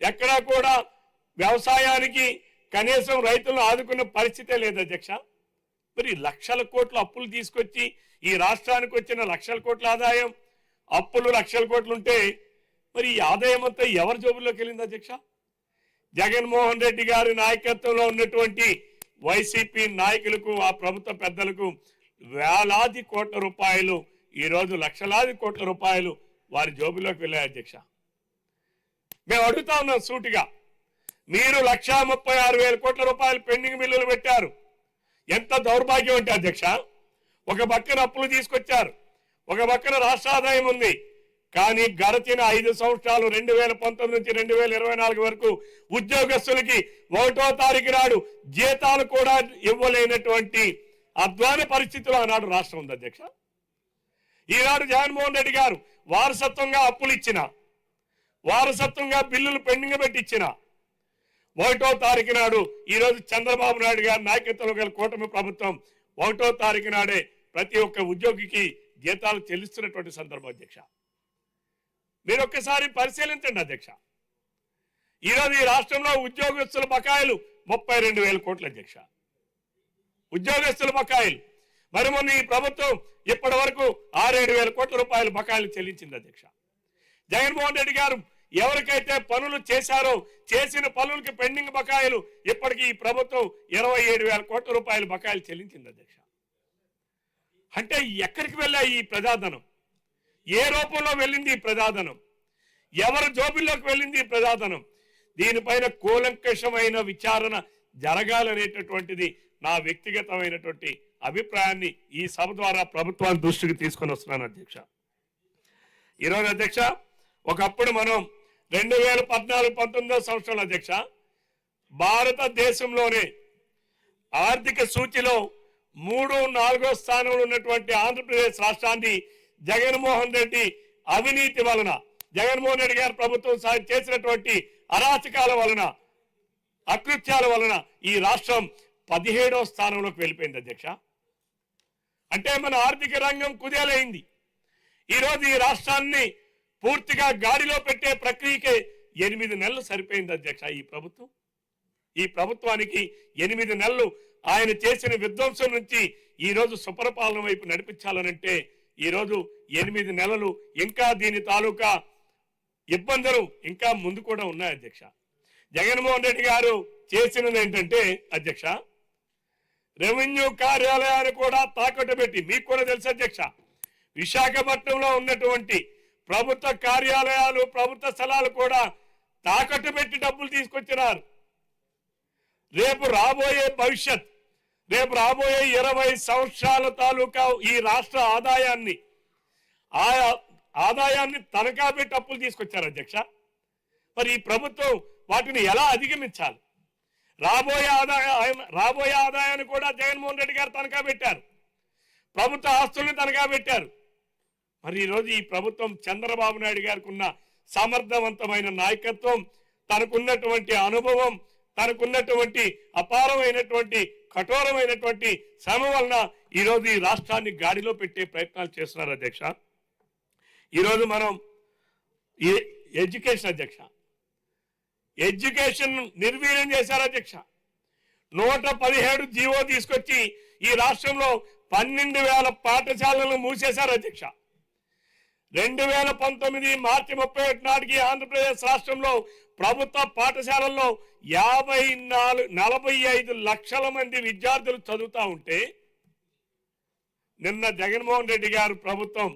ఎక్కడా కూడా వ్యవసాయానికి కనీసం రైతులను ఆదుకున్న పరిస్థితే లేదు అధ్యక్ష. మరి లక్షల కోట్ల అప్పులు తీసుకొచ్చి ఈ రాష్ట్రానికి వచ్చిన లక్షల కోట్ల ఆదాయం అప్పులు లక్షల కోట్లు ఉంటే మరి ఈ ఆదాయం అంతా ఎవరి జోబుల్లోకి వెళ్ళింది అధ్యక్ష? జగన్మోహన్ రెడ్డి గారి నాయకత్వంలో ఉన్నటువంటి వైసీపీ నాయకులకు ఆ ప్రభుత్వ పెద్దలకు వేలాది కోట్ల రూపాయలు ఈరోజు లక్షలాది కోట్ల రూపాయలు వారి జోబులోకి వెళ్ళాయి అధ్యక్ష. మేము అడుగుతా ఉన్నాం సూటిగా. మీరు లక్షా ముప్పై ఆరు వేల కోట్ల రూపాయలు పెండింగ్ బిల్లులు పెట్టారు. ఎంత దౌర్భాగ్యం అంటే అధ్యక్ష ఒక పక్కన అప్పులు తీసుకొచ్చారు. ఒక పక్కన రాష్ట్ర ఆదాయం ఉంది. కానీ గడచిన ఐదు సంవత్సరాలు రెండు వేల పంతొమ్మిది నుంచి రెండు వేల ఇరవై నాలుగు వరకు ఉద్యోగస్తులకి ఒకటో తారీఖు నాడు జీతాలు కూడా ఇవ్వలేనటువంటి అధ్వాన పరిస్థితిలో ఆనాడు రాష్ట్రం ఉంది అధ్యక్ష. ఈనాడు జగన్మోహన్ రెడ్డి గారు వారసత్వంగా అప్పులు ఇచ్చిన వారసత్వంగా బిల్లులు పెండింగ్ పెట్టి ఇచ్చిన ఒకటో తారీఖు నాడు ఈ రోజు చంద్రబాబు నాయుడు గారి నాయకత్వంలో గల కూటమి ప్రభుత్వం ఒకటో తారీఖు నాడే ప్రతి ఒక్క ఉద్యోగికి జీతాలు చెల్లిస్తున్నటువంటి సందర్భం అధ్యక్ష. మీరు ఒక్కసారి పరిశీలించండి అధ్యక్ష. ఈరోజు ఈ రాష్ట్రంలో ఉద్యోగస్తుల బకాయిలు ముప్పై రెండు వేల కోట్ల అధ్యక్ష. ఉద్యోగస్తుల బకాయిలు. మరి మొన్న ఈ ప్రభుత్వం ఇప్పటి వరకు ఆరేడు వేల కోట్ల రూపాయల బకాయిలు చెల్లించింది అధ్యక్ష. జగన్మోహన్ రెడ్డి గారు ఎవరికైతే పనులు చేశారో చేసిన పనులకి పెండింగ్ బకాయిలు ఇప్పటికీ ఈ ప్రభుత్వం ఇరవై ఏడు వేల కోట్ల రూపాయలు బకాయిలు చెల్లించింది అధ్యక్ష. అంటే ఎక్కడికి వెళ్ళాయి ఈ ప్రజాధనం? ఏ రూపంలో వెళ్ళింది ఈ ప్రజాధనం? ఎవరి జోబుల్లోకి వెళ్ళింది ఈ ప్రజాధనం? దీనిపైన కూలంకషమైన విచారణ జరగాలనేటటువంటిది నా వ్యక్తిగతమైనటువంటి అభిప్రాయాన్ని ఈ సభ ద్వారా ప్రభుత్వాన్ని దృష్టికి తీసుకొని వస్తున్నాను అధ్యక్ష. ఈరోజు అధ్యక్ష ఒకప్పుడు మనం రెండు వేల పద్నాలుగు పంతొమ్మిదో సంవత్సరాల అధ్యక్ష భారతదేశంలోనే ఆర్థిక సూచిలో మూడు నాలుగో స్థానంలో ఉన్నటువంటి ఆంధ్రప్రదేశ్ రాష్ట్రాన్ని జగన్మోహన్ రెడ్డి అవినీతి వలన జగన్మోహన్ రెడ్డి గారి ప్రభుత్వం చేసినటువంటి అరాచకాల వలన అకృత్యాల వలన ఈ రాష్ట్రం పదిహేడవ స్థానంలోకి వెళ్ళిపోయింది అధ్యక్ష. అంటే మన ఆర్థిక రంగం కుదేలైంది. ఈరోజు ఈ రాష్ట్రాన్ని పూర్తిగా గాడిలో పెట్టే ప్రక్రియకే ఎనిమిది నెలలు సరిపోయింది అధ్యక్ష ఈ ప్రభుత్వం. ఈ ప్రభుత్వానికి ఎనిమిది నెలలు ఆయన చేసిన విధ్వంసం నుంచి ఈరోజు సుపరపాలన వైపు నడిపించాలనంటే ఈరోజు ఎనిమిది నెలలు ఇంకా దీని తాలూకా ఇబ్బందులు ఇంకా ముందు కూడా ఉన్నాయి అధ్యక్ష. జగన్మోహన్ రెడ్డి గారు చేసినది ఏంటంటే అధ్యక్ష రెవెన్యూ కార్యాలయాన్ని కూడా తాకట్టు పెట్టి మీకు కూడా తెలుసు అధ్యక్ష విశాఖపట్నంలో ఉన్నటువంటి ప్రభుత్వ కార్యాలయాలు ప్రభుత్వ స్థలాలు కూడా తాకట్టు పెట్టి డబ్బులు తీసుకొచ్చినారు. రేపు రాబోయే భవిష్యత్ రేపు రాబోయే ఇరవై సంవత్సరాల తాలూకా ఈ రాష్ట్ర ఆదాయాన్ని ఆ ఆదాయాన్ని తనఖా పెట్టి అప్పులు తీసుకొచ్చారు అధ్యక్ష. మరి ఈ ప్రభుత్వం వాటిని ఎలా అధిగమించాలి? రాబోయే ఆదాయం రాబోయే ఆదాయాన్ని కూడా జగన్మోహన్ రెడ్డి గారు తనఖా పెట్టారు. ప్రభుత్వ ఆస్తుల్ని తనఖా పెట్టారు. మరి ఈరోజు ఈ ప్రభుత్వం చంద్రబాబు నాయుడు గారికి ఉన్న సమర్థవంతమైన నాయకత్వం తనకున్నటువంటి అనుభవం తనకున్నటువంటి అపారమైనటువంటి కఠోరమైనటువంటి శ్రమ వలన ఈరోజు ఈ రాష్ట్రాన్ని గాడిలో పెట్టే ప్రయత్నాలు చేస్తున్నారు అధ్యక్ష. ఈరోజు మనం ఎడ్యుకేషన్ అధ్యక్ష. ఎడ్యుకేషన్ నిర్వీర్యం చేశారు అధ్యక్ష. నూట పదిహేడు జీవో తీసుకొచ్చి ఈ రాష్ట్రంలో పన్నెండు వేల పాఠశాలలను మూసేశారు అధ్యక్ష. రెండు వేల పంతొమ్మిది మార్చి ముప్పై ఒకటి నాటికి ఆంధ్రప్రదేశ్ రాష్ట్రంలో ప్రభుత్వ పాఠశాలల్లో యాభై నాలుగు నలభై ఐదు లక్షల మంది విద్యార్థులు చదువుతా ఉంటే నిన్న జగన్మోహన్ రెడ్డి గారు ప్రభుత్వం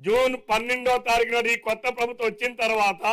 జూన్ పన్నెండో తారీఖు నాడు ఈ కొత్త ప్రభుత్వం వచ్చిన తర్వాత